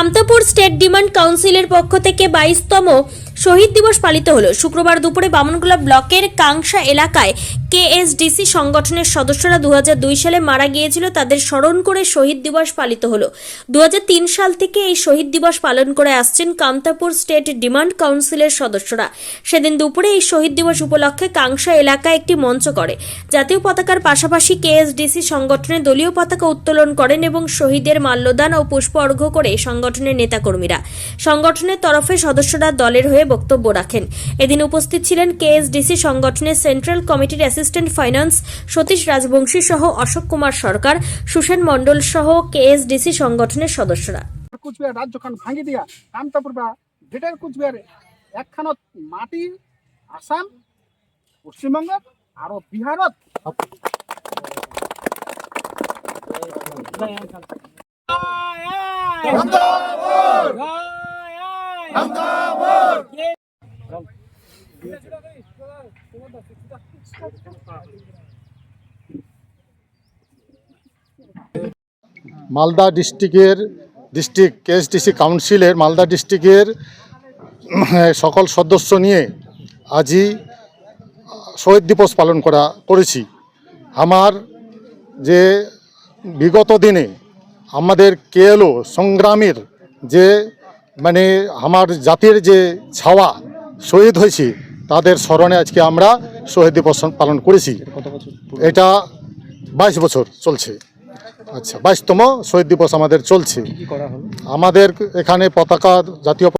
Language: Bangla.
কামতাপুর স্টেট ডিমান্ড কাউন্সিলের পক্ষ থেকে বাইশতম শহীদ দিবস পালিত হলো। শুক্রবার দুপুরে বামনগোলা ব্লকের কাংসা এলাকায় কেএসডিসি সংগঠনের সদস্যরা দু হাজার দুই সালে মারা গিয়েছিল, তাদের স্মরণ করে শহীদ দিবস পালিত হলো। দু সাল থেকে এই শহীদ দিবস পালন করে আসছেন কামতাপুর স্টেট ডিমান্ড কাউন্সিলের সদস্যরা। সেদিন দুপুরে এই শহীদ দিবস উপলক্ষে কাংসা এলাকায় একটি মঞ্চ করে। জাতীয় পতাকার পাশাপাশি কেএসডিসি সংগঠনের দলীয় পতাকা উত্তোলন করেন এবং শহীদের মাল্যদান ও পুষ্প অর্ঘ্য করে সংগঠনের নেতাকর্মীরা। সংগঠনের তরফে সদস্যরা দলের হয়ে বক্তব্য রাখেন এদিন উপস্থিত ছিলেন কেএসডিসি সংগঠনের সেন্ট্রাল কমিটির অ্যাসিস্ট্যান্ট ফাইন্যান্স সতীশ রাজবংশী সহ অশোক কুমার সরকার সুসেন মণ্ডল সহ কেএসডিসি সংগঠনের সদস্যরা কুচবিহার রাজ্যখান ভাঙি দিয়া কামতাপুর বা গ্রেটার কুচবিহার একখানত মাটি আসাম পশ্চিমবঙ্গ আরও বিহারত মালদা ডিস্ট্রিক্টের ডিস্ট্রিক্ট কেএসডিসি কাউন্সিলের মালদা ডিস্ট্রিক্টের সকল সদস্য নিয়ে আজই শহীদ দিবস পালন করা করেছি। আমার যে বিগত দিনে আমাদের কেএলও সংগ্রামের যে মানে আমার জাতির যে ছাওয়া শহীদ হয়েছে তাদের স্মরণে আজকে আমরা শহীদ দিবস পালন করেছি। এটা বাইশ বছর চলছে। আচ্ছা বাইশতম শহীদ দিবস আমাদের চলছে। আমাদের এখানে পতাকা জাতীয়